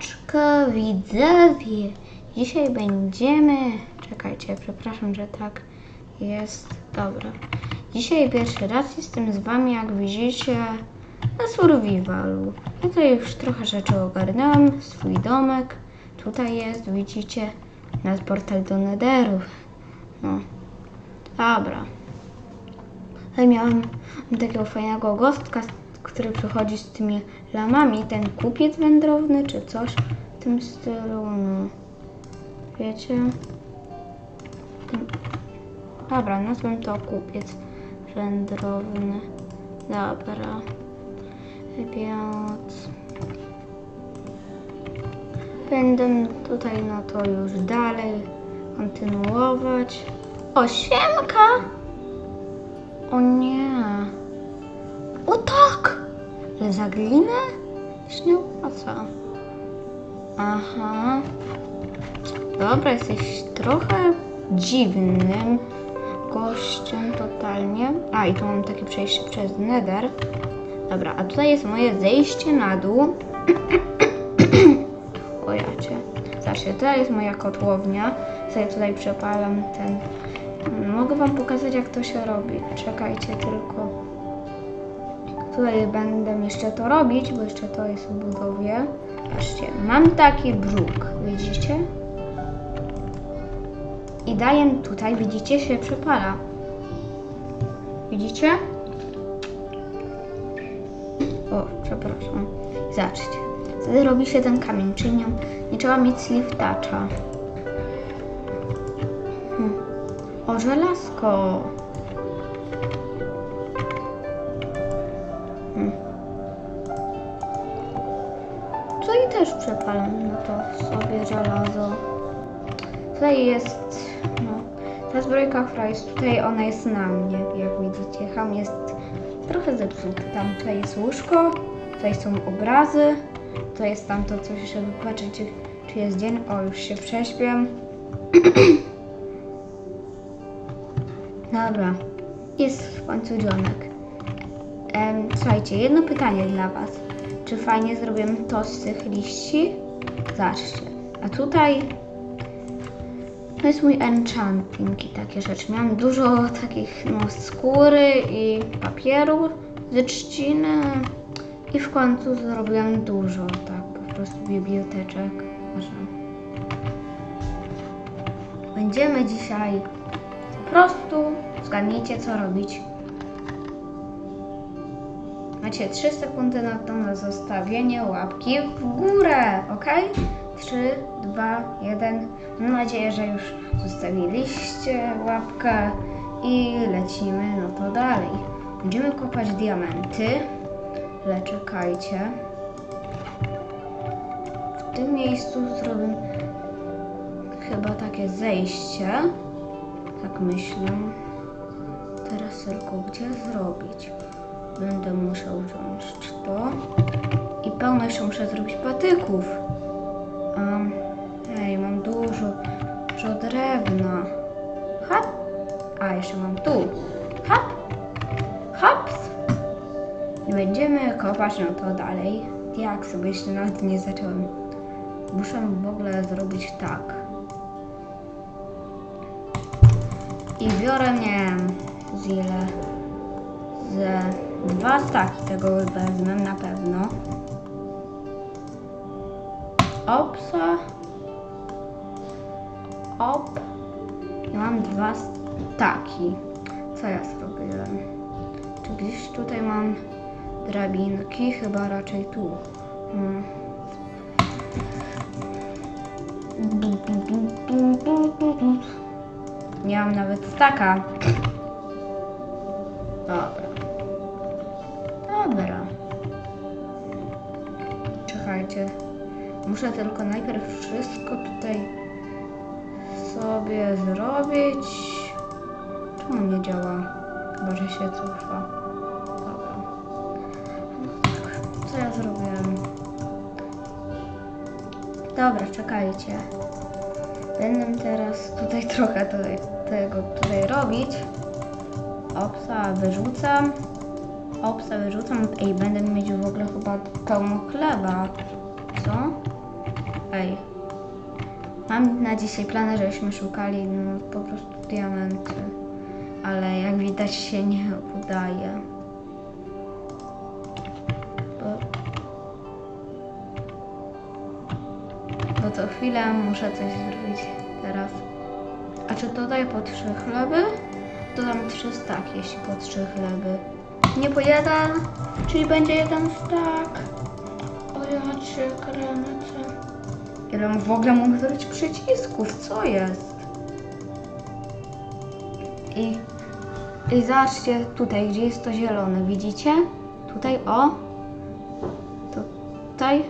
Siemaneczko widzowie! Dzisiaj będziemy... Czekajcie, przepraszam, że tak jest. Dobra. Dzisiaj pierwszy raz jestem z wami, jak widzicie, na survivalu. Ja tutaj już trochę rzeczy ogarnęłam, swój domek. Tutaj jest, widzicie, nasz portal do Netheru. No. Dobra. Ale miałam takiego fajnego gostka, który przychodzi z tymi lamami, ten kupiec wędrowny czy coś w tym stylu, no. Wiecie? Dobra, nazwę to kupiec wędrowny. Dobra. Więc... Będę tutaj no to już dalej kontynuować. O, siemka! O nie. Za glinę? Już nie opłaca. Aha. Dobra, jesteś trochę dziwnym gościem totalnie. A, i tu mam takie przejście przez nether. Dobra, a tutaj jest moje zejście na dół. o jacie. Zobaczcie, tutaj jest moja kotłownia. Sobie tutaj przepalam ten... Mogę wam pokazać jak to się robi. Czekajcie tylko. Tutaj będę jeszcze to robić, bo jeszcze to jest w budowie. Patrzcie, mam taki bruk, widzicie? I daję tutaj, widzicie, się przepala. Widzicie? O, przepraszam. Zobaczcie. Wtedy robi się ten kamień, czyli nie, nie trzeba mieć toucha. Hmm. O, żelazko. Też przepalam no to sobie żelazo. Tutaj jest, no, ta zbrojka, jest tutaj, ona jest na mnie, jak widzicie. Ham jest trochę zepsuty. Tam tutaj jest łóżko, tutaj są obrazy, to jest tam to coś, żeby patrzeć, czy, czy jest dzień. O, już się prześpię. Dobra, jest w końcu dzionek. Słuchajcie, jedno pytanie dla Was. Czy fajnie zrobiłem to z tych liści? Zobaczcie. A tutaj to jest mój enchanting i takie rzeczy. Miałam dużo takich no, skóry i papieru ze trzciny i w końcu zrobiłam dużo, tak, po prostu biblioteczek. Będziemy dzisiaj po prostu, zgadnijcie co robić. Macie 3 sekundy na to na zostawienie łapki w górę, ok? 3, 2, 1. Mam nadzieję, że już zostawiliście łapkę i lecimy no to dalej. Będziemy kopać diamenty, ale czekajcie. W tym miejscu zrobię chyba takie zejście. Tak myślę. Teraz tylko gdzie zrobić? Będę musiał wziąć to. I pełno jeszcze muszę zrobić patyków. Um, ej, mam dużo, dużo drewna. Hop. A, jeszcze mam tu. Hop. Hops. I będziemy kopać no to dalej. Jak sobie jeszcze nawet nie zacząłem. Muszę w ogóle zrobić tak. I biorę, nie wiem, z ile? Ze dwa staki tego wezmę na pewno. Opsa. Op. Ja mam dwa staki. Co ja zrobiłem? Czy gdzieś tutaj mam drabinki? Chyba raczej tu. Hmm. Nie mam nawet staka. Dobra. Muszę tylko najpierw wszystko tutaj sobie zrobić. Czemu nie działa? Chyba, że się cofa. Dobra. Co ja zrobiłem? Dobra, czekajcie. Będę teraz tutaj trochę tutaj, tego tutaj robić. Opsa wyrzucam. Opsa wyrzucam. Ej, będę mieć w ogóle chyba pełno chleba. Co? Ej. Mam na dzisiaj plany, żebyśmy szukali no, po prostu diamenty. Ale jak widać się nie udaje. Bo, bo co chwilę muszę coś zrobić teraz. A czy dodaj po trzy chleby? Dodam trzy staki, jeśli po trzy chleby. Nie po jeden, czyli będzie jeden stak. O ja cię kręcę. W ogóle mógł zrobić przycisków? Co jest? I, I zobaczcie tutaj, gdzie jest to zielone. Widzicie? Tutaj, o. Tutaj.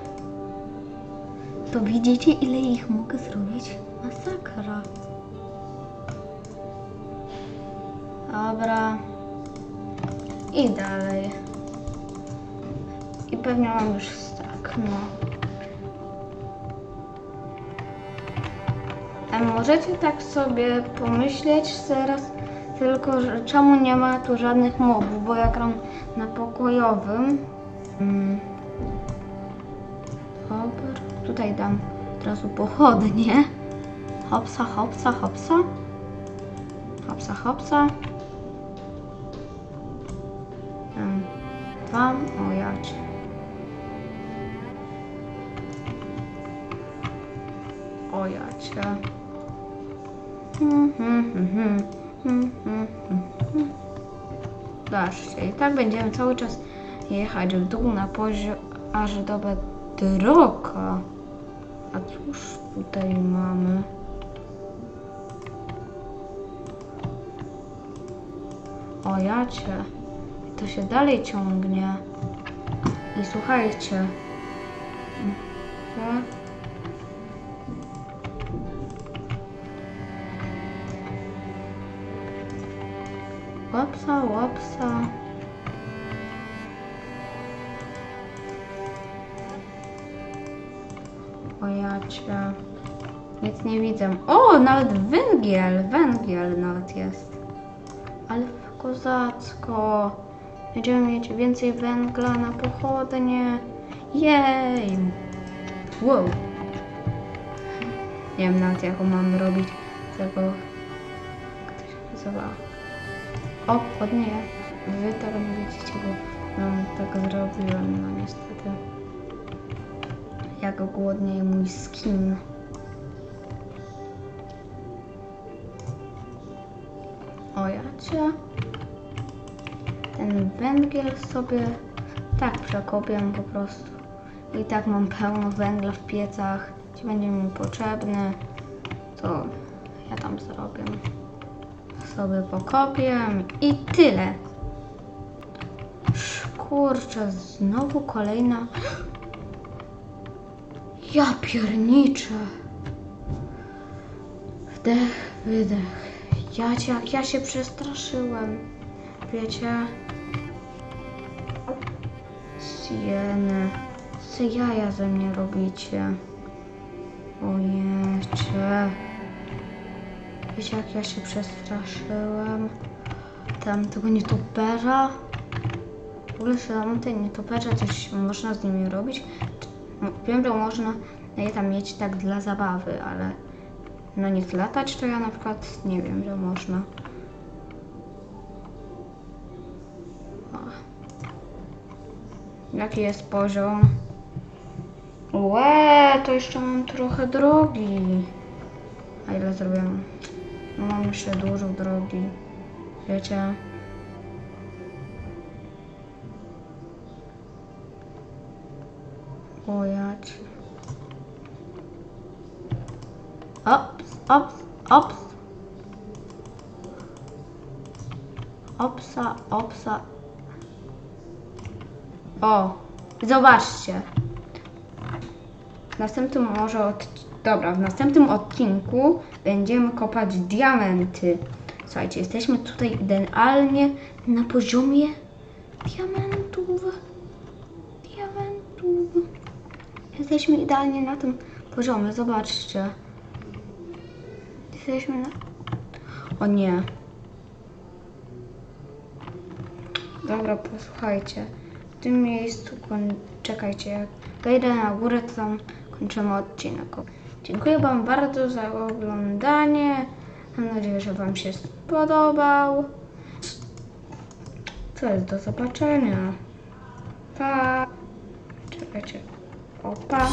To widzicie, ile ich mogę zrobić? Masakra. Dobra. I dalej. I pewnie mam już tak, no. A możecie tak sobie pomyśleć teraz, tylko że czemu nie ma tu żadnych mobów, bo ja gram na pokojowym. Mm. Dobra, tutaj dam od razu pochodnie. Hopsa, hopsa, hopsa. Hopsa, hopsa. Tam, tam, o jacie. O jacie. Zobaczcie, i tak będziemy cały czas jechać w dół na poziom, aż do bedroka. A cóż tutaj mamy? O jacie. To się dalej ciągnie. I słuchajcie. Mhm. Łapsa, łapsa. O. Nic nie widzę. O, nawet węgiel. Węgiel nawet jest. Ale kozacko. Będziemy mieć więcej węgla na pochodnie. Jej! Wow! Nie wiem nawet jaką mam robić tego. Się nazywa? O, ładnie. Wy tego nie widzicie, bo no, tak zrobiłem, no niestety. Jak głodnieje mój skin. O jacie. Ten węgiel sobie tak przekopię po prostu. I tak mam pełno węgla w piecach. Gdzie będzie mi potrzebny, to ja tam zrobię. Sobie pokopię i tyle. Kurczę, znowu kolejna. Ja pierniczę. Wdech, wydech. Ja jak ja się przestraszyłem. Wiecie? Sieny. Co jaja ze mnie robicie? Ojecie. Wiecie jak ja się przestraszyłem? Tam tego nietoperza. W ogóle są te nietoperze, coś można z nimi robić. No, Wiem, że można je tam mieć tak dla zabawy, ale na nich latać to ja na przykład nie wiem, że można. Jaki jest poziom? Łe, to jeszcze mam trochę drogi. A ile zrobiłem? No mam jeszcze dużo drogi. Wiecie? O jać. Ops, ops, ops. Opsa, opsa. O, zobaczcie. W następnym może od... Dobra, w następnym odcinku będziemy kopać diamenty. Słuchajcie, jesteśmy tutaj idealnie na poziomie diamentów. Diamentów. Jesteśmy idealnie na tym poziomie, zobaczcie. Jesteśmy na... O nie. Dobra, posłuchajcie. tym miejscu czekajcie, jak wejdę na górę, to tam kończymy odcinek. Dziękuję Wam bardzo za oglądanie. Mam nadzieję, że Wam się spodobał. Co jest do zobaczenia? Pa! Czekajcie. Opa.